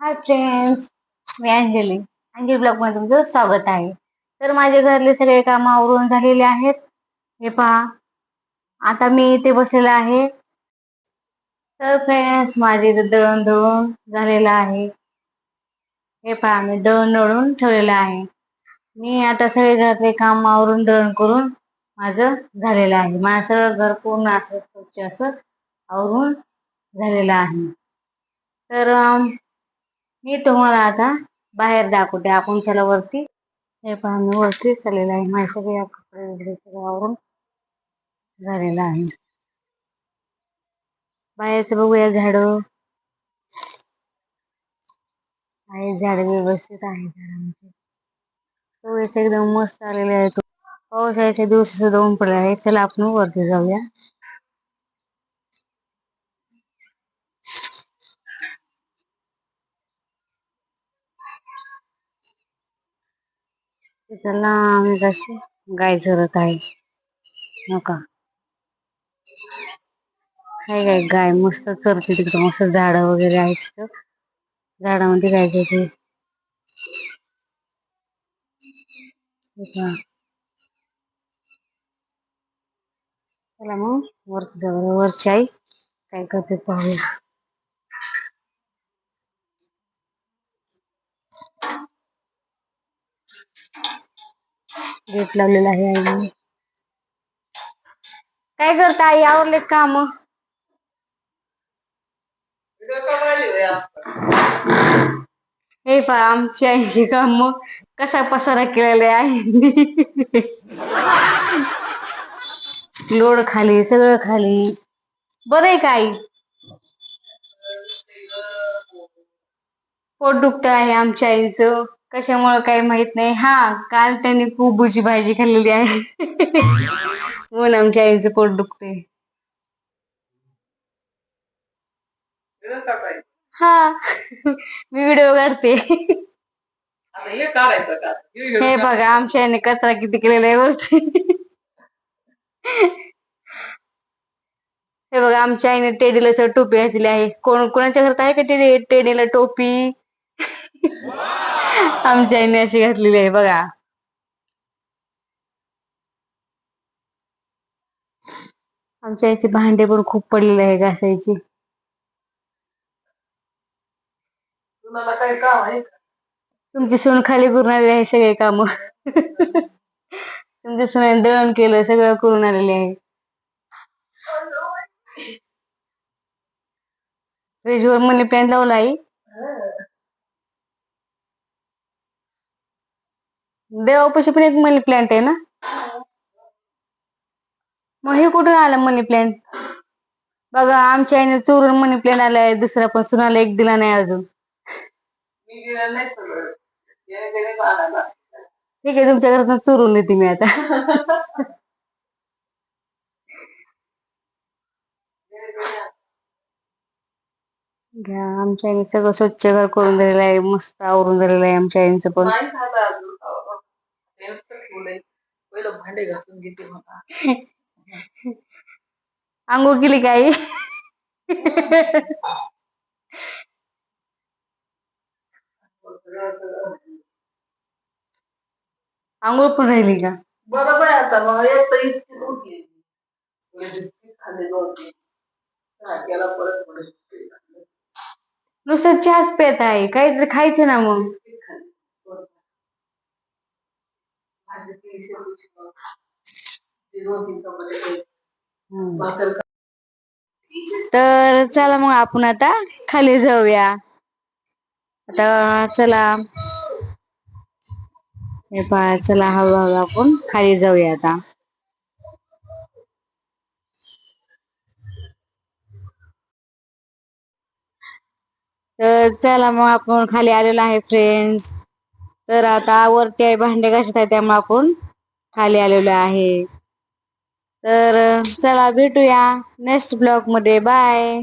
हाय friends मी अंजली. अंजली ब्लॉगमध्ये तुमचं स्वागत आहे. तर माझे घरले सगळे काम आवरून झालेले आहेत. हे पहा. आता मी इथे बसलेला आहे. तर फ्रेंड्स माझे इथे दळण दळून झालेलं आहे. हे पहा मी दळण दळून ठेवलेलं आहे. मी आता सगळे घरातले काम आवरून दळण करून माझं झालेलं आहे. माझं सगळं घर पूर्ण असं स्वच्छ असं आवरून झालेलं आहे. तर मी तुम्हाला आता बाहेर दाखवते आपण चला वरती. हे पहा मी वरती चाललेलं आहे. माझ्या सगळ्या कपडे वगैरे सगळं आवरून झालेलं आहे. बाहेरचं बघूया झाड. आहे झाड व्यवस्थित आहे झाडांचे पाऊस एकदम मस्त आलेले आहे. पावसाळ्याच्या दिवस सुद्धा ऊन पडले आहे. चला आपण वरती जाऊया. त्याला आम्ही कशी गाय चरत आहे. नका. काय काय गाय मस्त चरते तिकडे. मस्त झाड वगैरे आहेत तिथं झाडामध्ये गाय चरते चला मग. वरती वरची आई काय करते पाहूया. गेट लावलेला आहे आईने काय करता आई? आवरले काम? हे पहा आमची आईची काम. कसा पसारा केलेला आहे? लोड खाली सगळं खाली. बरं आहे का आई? पोट दुखत आहे आमच्या आईचं. कशामुळे काही माहीत नाही. हा काल त्यांनी खूप भुजी भाजी खाल्लेली आहे. हो म्हणून आमच्या आईचं पोट दुखते हा मी व्हिडिओ काढते. हे बघा आमच्या आईने कचरा किती केलेला आहे वरती हे बघा आमच्या आईने टेडीला टोपी घातलेली आहे. कोण कोणाच्या घरात आहे का टेडीला टोपी? आमच्या आईने अशी घातलेली आहे बघा. आमच्या आईचे भांडे पण खूप पडलेले आहे घासायची तुम्हाला काही काम आहे का? तुमची सून खाली करून आलेली आहे सगळे काम. तुमच्या सुनाने दळण केलं सगळं करून आलेले आहे. फ्रीजवर मनी प्लॅन्ट लावला आहे देवापाशी पण एक मनी प्लॅन्ट आहे ना? मग हे कुठून आलं मनी प्लॅन्ट बघा आमच्या आईने चोरून मनी प्लांट आलाय दुसरा पण सुनाला एक दिला नाही अजून. ठीक आहे तुमच्या घरात चोरून येते मी आता. घ्या आमच्या आईने सगळं स्वच्छ घर करून दिलेलं आहे मस्त आवरून दिलेलं आहे आमच्या आईचं पण नाही झालं अजून अहो, ठेवलंय पहिलं भांडे घासून घेते मला आंघोळ केली का आई? आंघोळ पण राहिली का? बरोबर आहे आता मग एक तर इतकी उठली परत खाल्ले. नुसतं चहाच पेत आहे काहीतरी खायचं ना मग. तर चला मग आपण आता खाली जाऊया. आता चला. हे पहा चला हळूहळू आपण खाली जाऊया आता. तर चला मग आपण खाली आलेलो आहे फ्रेंड्स तर आता वरती आहे भांडे घासत आहे त्यामुळे आपण खाली आलेलो आहे. तर चला भेटूया नेक्स्ट ब्लॉगमध्ये. बाय